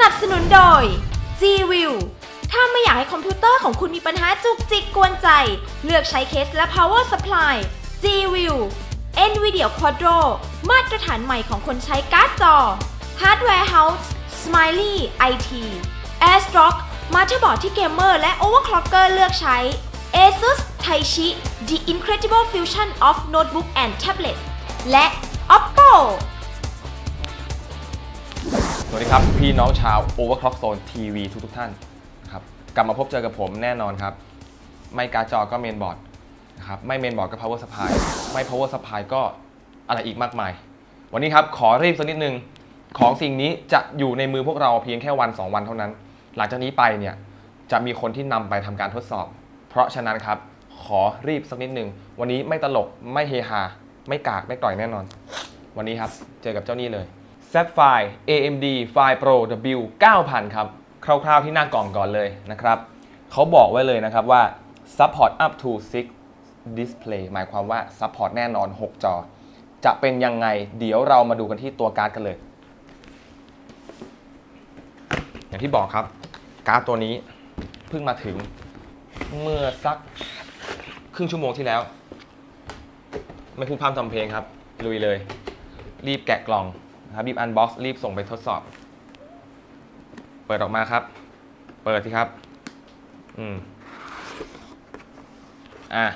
นับสนุนโดย G-View ถ้าไม่อยากให้คอมพิวเตอร์ของคุณมีปัญหาจุกจิกกวนใจ เลือกใช้เคสและ power supply G-View NVIDIA Quadro มาตรฐานใหม่ของคนใช้การ์ดจอ Hardware House Smiley IT AirStrock มาเตอร์บอร์ดที่เกมเมอร์และ overclocker เลือกใช้ ASUS Taichi The Incredible Fusion of Notebook and Tablet และ Oppo สวัสดีครับพี่น้องชาว Overclock Zone TV ทุกทุกท่านครับกลับมาพบเจอกับผมแน่นอนครับ ไม่การ์ดจอก็เมนบอร์ดนะครับไม่เมนบอร์ดก็ power supply ไม่ power supply ก็อะไรอีกมากมาย วันนี้ครับขอรีบสักนิดนึงของสิ่งนี้จะอยู่ในมือพวกเราเพียงแค่วัน 2 วันเท่านั้น หลังจากนี้ไปเนี่ยจะมีคนที่นำไปทำการทดสอบ เพราะฉะนั้นครับขอรีบสักนิดนึงวันนี้ไม่ตลกไม่เฮฮาไม่กากไม่กล่อยแน่นอน วันนี้ครับเจอกับเจ้านี่เลย Sapphire AMD File Pro W 9000 ครับ คร่าวๆที่หน้ากล่องก่อนเลยนะครับ เขาบอกไว้เลยนะครับว่า support up to 6 display หมายความว่า support แน่นอน 6 จอ จะเป็นยังไง เดี๋ยวเรามาดูกันที่ตัวการ์ดกันเลย อย่างที่บอกครับ การ์ดตัวนี้เพิ่งมาถึงเมื่อสักครึ่งชั่วโมงที่แล้ว ไม่พูดพร่ำทำเพลงครับ ลุยเลย รีบแกะกล่อง นะครับรีบอันบ็อกซ์รีบส่งไปทดสอบ เปิดออกมาครับ เปิดสิครับ อืม อะ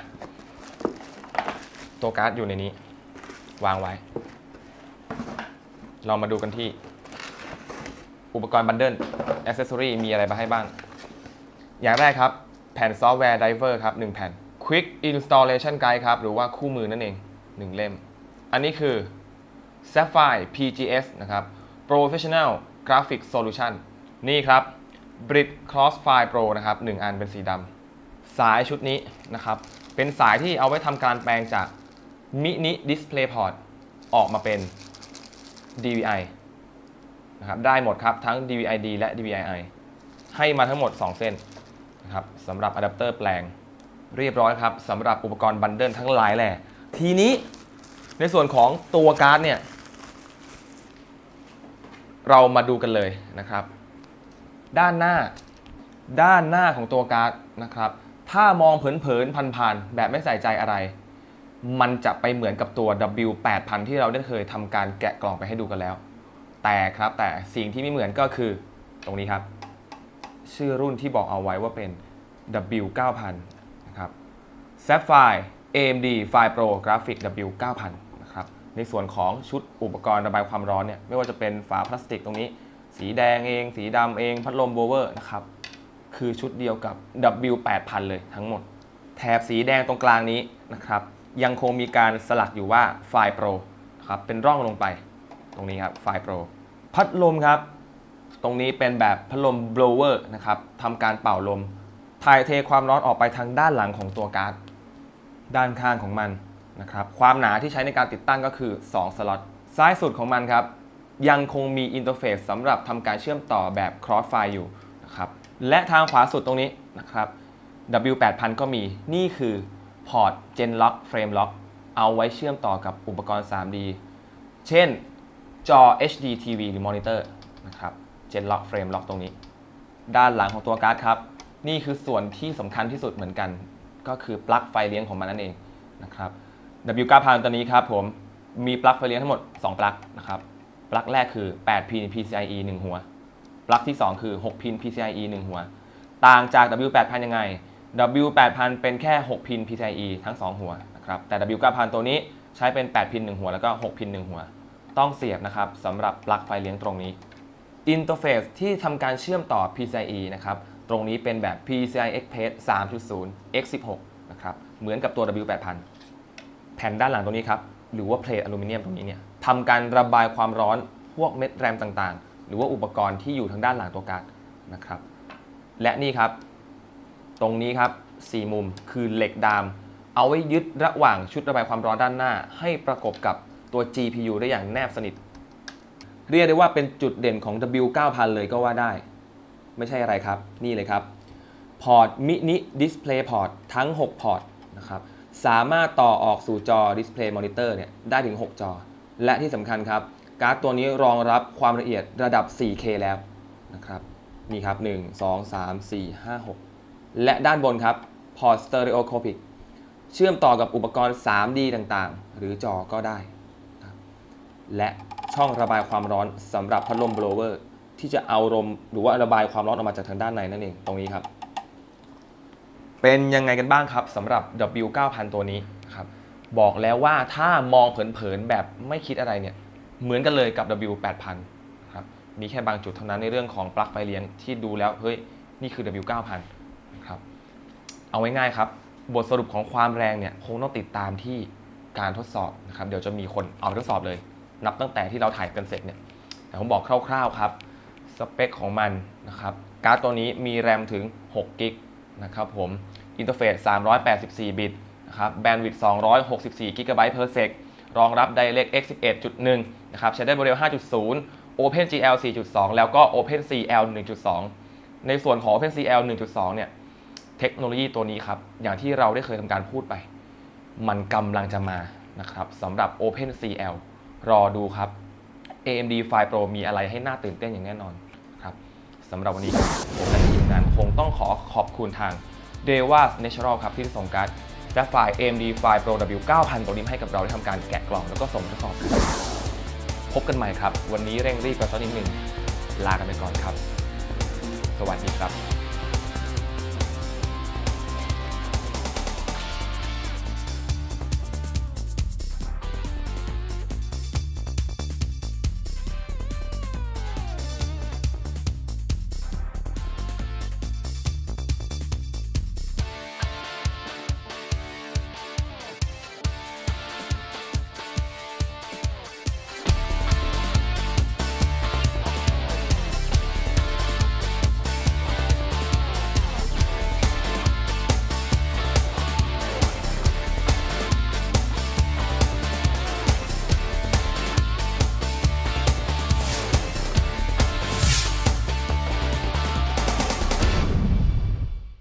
ตัวการ์ดอยู่ในนี้ วางไว้ เรามาดูกันที่ อุปกรณ์บันเดิลอ c เซสซอรีมีอะไรมาให้บ้าง อย่างแรกครับ แผ่นซอฟต์แวร์ไดเวอร์ครับ 1 แผ่น Quick Installation Guide ครับ หรือว่าคู่มือนั่นเอง 1 เล่ม อันนี้คือ Sapphire PGS นะครับ Professional Graphic Solution นี่ครับ Brit Crossfire Pro นะครับ 1 อันเป็นสีดำสายชุดนี้นะครับ เป็นสายที่เอาไว้ทำการแปลงจาก Mini Display Port ออกมาเป็น DVI นะครับได้หมดครับ ทั้ง DVI-D และ DVI-I ให้มาทั้งหมด 2 เส้นนะครับสำหรับอะแดปเตอร์แปลงเรียบร้อยครับสำหรับอุปกรณ์บันเดิลทั้งหลายแหละทีนี้ในส่วนของตัวการ์ดเนี่ย เรามาดูกันเลยนะครับ ด้านหน้า ด้านหน้าของตัวการ์ดนะครับ ถ้ามองเผินๆพันๆแบบไม่ใส่ใจอะไร มันจะไปเหมือนกับตัว W8000 ที่เราได้เคยทำการแกะกล่องไปให้ดูกันแล้ว แต่ครับแต่สิ่งที่ไม่เหมือนก็คือตรงนี้ครับ ชื่อรุ่นที่บอกเอาไว้ว่าเป็น W9000 นะครับ Sapphire AMD File Pro Graphic W9000 นะครับ ในส่วนของชุดอุปกรณ์ระบายความร้อนเนี่ยไม่ว่าจะเป็นฝาพลาสติกตรงนี้ สีแดงเอง สีดำเอง พัดลมโบเวอร์นะครับ คือชุดเดียวกับ W8000 เลยทั้งหมด แถบสีแดงตรงกลางนี้นะครับ ยังคงมีการสลักอยู่ว่า File Pro ครับเป็นร่องลงไปตรงนี้ครับ File Pro พัดลมครับ ตรงนี้เป็นแบบพัดลม blower นะครับทำการเป่าลมถ่ายเทความร้อนออกไปทางด้านหลังของตัวการ์ดด้านข้างของมัน นะครับความหนาที่ใช้ในการติดตั้งก็คือ 2 สล็อตซ้ายสุดของมันครับ ยังคงมีอินเทอร์เฟซสำหรับทำการเชื่อมต่อแบบ Crossfire อยู่นะครับและทางขวาสุดตรงนี้นะครับ W8000 ก็มีนี่คือพอร์ต Gen Lock Frame Lock เอาไว้เชื่อมต่อกับอุปกรณ์ 3D เช่นจอ HD TV หรือมอนิเตอร์นะครับ Gen Lock Frame Lock ตรงนี้ ด้านหลังของตัวการ์ดครับ นี่คือส่วนที่สำคัญที่สุดเหมือนกัน ก็คือปลั๊กไฟเลี้ยงของมันนั่นเองนะครับ W9000 ตัวนี้ครับผมมีปลั๊กไฟเลี้ยงทั้งหมด 2 ปลั๊กนะครับ ปลั๊กแรกคือ 8 พิน PCIe 1 หัว ปลั๊กที่ 2 คือ 6 พิน PCIe 1 หัว ต่างจาก W8000 ยังไง W8000 เป็นแค่ 6 พิน PCIe ทั้ง 2 หัวนะครับ แต่ W9000 ตัวนี้ใช้เป็น 8 พิน 1 หัว แล้วก็ 6 พิน 1 หัว ต้องเสียบนะครับสำหรับปลั๊กไฟเลี้ยงตรงนี้ อินเทอร์เฟซที่ทำการเชื่อมต่อ PCIe นะครับ ตรงนี้เป็นแบบ PCI Express 3.0 x16 นะครับ เหมือนกับตัว W8000 แผ่นด้านหลังตรงนี้ครับ หรือว่าเพลทอลูมิเนียมตรงนี้เนี่ยทำการระบายความร้อนพวกเม็ดแรมต่างๆ หรือว่าอุปกรณ์ที่อยู่ทางด้านหลังตัวการ์ดนะครับ และนี่ครับ ตรงนี้ครับ4มุมคือเหล็กดาม เอาไว้ยึดระหว่างชุดระบายความร้อนด้านหน้า ให้ประกบกับตัว GPU ได้อย่างแนบสนิท เรียกได้ว่าเป็นจุดเด่นของ W9000 เลยก็ว่าได้ ไม่ใช่อะไรครับ นี่เลยครับ พอร์ตมินิดิสเพลย์พอร์ตทั้ง 6 พอร์ตนะครับ สามารถต่อออกสู่จอ Display Monitor เนี่ยได้ถึง 6 จอ และที่สำคัญครับ การ์ดตัวนี้รองรับความละเอียดระดับ 4K แล้วนะครับนี่ครับ 1 2 3 4 5 6 และด้านบนครับพอร์ต Stereoscopic เชื่อมต่อกับอุปกรณ์ 3D ต่างๆ หรือจอก็ได้ และช่องระบายความร้อนสำหรับพัดลม blower ที่จะเอาลมหรือว่าระบายความร้อนออกมาจากทางด้านในนั่นเองตรงนี้ครับ เป็นยังไงกันบ้างครับสำหรับ W9000 ตัวนี้ครับบอกแล้วว่าถ้ามองเผินๆแบบไม่คิดอะไรเนี่ยเหมือนกันเลยกับ W8000 ครับมีแค่บางจุดเท่านั้นในเรื่องของปลั๊กไฟเลี้ยงที่ดูแล้วเฮ้ยนี่คือ W9000 นะครับเอาง่ายๆครับบทสรุปของความแรงเนี่ยคงต้องติดตามที่การทดสอบนะครับเดี๋ยวจะมีคนเอาไปทดสอบเลย นับตั้งแต่ที่เราถ่ายกันเสร็จเนี่ยแต่ผมบอกคร่าวๆครับสเปคของมันนะครับการ์ดตัวนี้มีแรมถึง6กิก นะครับผมอินเทอร์เฟซ384 บิตนะครับแบนด์วิดต์264กิกะไบต์ per sec รองรับ DirectX 11.1 นะครับ ใช้ได้โมเดล5.0 OpenGL 4.2 แล้วก็ OpenCL 1.2 ในส่วนของ OpenCL 1.2 เนี่ย เทคโนโลยีตัวนี้ครับ อย่างที่เราได้เคยทำการพูดไป มันกำลังจะมานะครับสำหรับ OpenCL รอดูครับ AMD Fire Pro มีอะไรให้น่าตื่นเต้นอย่างแน่นอนครับสำหรับวันนี้ผม คงต้องขอขอบคุณทาง d e v a Natural ครับที่ส่งการ์ดและไฟล์ AMD Fire Pro W 9000ตัวนี้ให้กับเราได้ทำการแกะกล่องแล้วก็ส่งทดสอบ พบกันใหม่ครับ วันนี้เร่งรีบกันสักนิดหนึ่งลากันไปก่อนครับ สวัสดีครับ